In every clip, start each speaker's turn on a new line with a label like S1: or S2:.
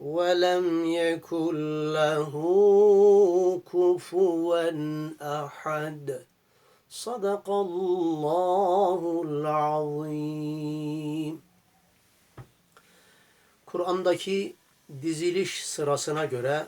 S1: ولم يكن له كفوا أحد صدق الله العظيم Kur'an'daki diziliş sırasına göre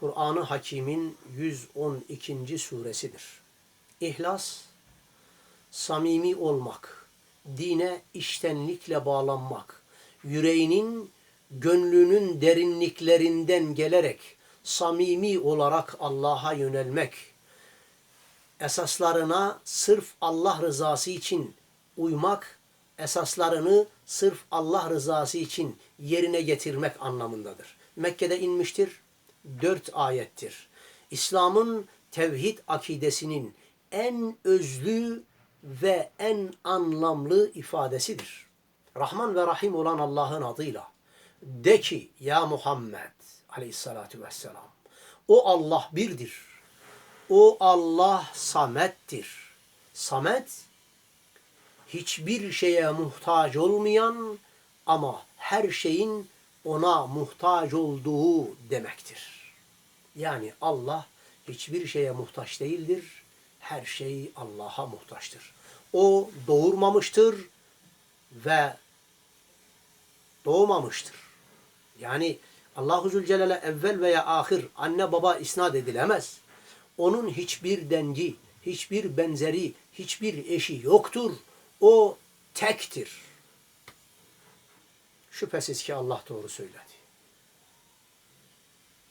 S1: Kur'an-ı Hakim'in 112. suresidir. İhlas, samimi olmak, dine iştenlikle bağlanmak, yüreğinin, gönlünün derinliklerinden gelerek samimi olarak Allah'a yönelmek, esaslarına sırf Allah rızası için uymak, esaslarını sırf Allah rızası için yerine getirmek anlamındadır. Mekke'de inmiştir, dört ayettir. İslam'ın tevhid akidesinin en özlü ve en anlamlı ifadesidir. Rahman ve Rahim olan Allah'ın adıyla de ki ya Muhammed aleyhissalatu vesselam o Allah birdir. O Allah samettir. Samet hiçbir şeye muhtaç olmayan ama her şeyin ona muhtaç olduğu demektir. Yani Allah hiçbir şeye muhtaç değildir. Her şey Allah'a muhtaçtır. O doğurmamıştır ve doğmamıştır. Yani Allahu Zülcelal'e evvel veya ahir anne baba isnat edilemez. Onun hiçbir dengi, hiçbir benzeri, hiçbir eşi yoktur. O tektir. Şüphesiz ki Allah doğru söyledi.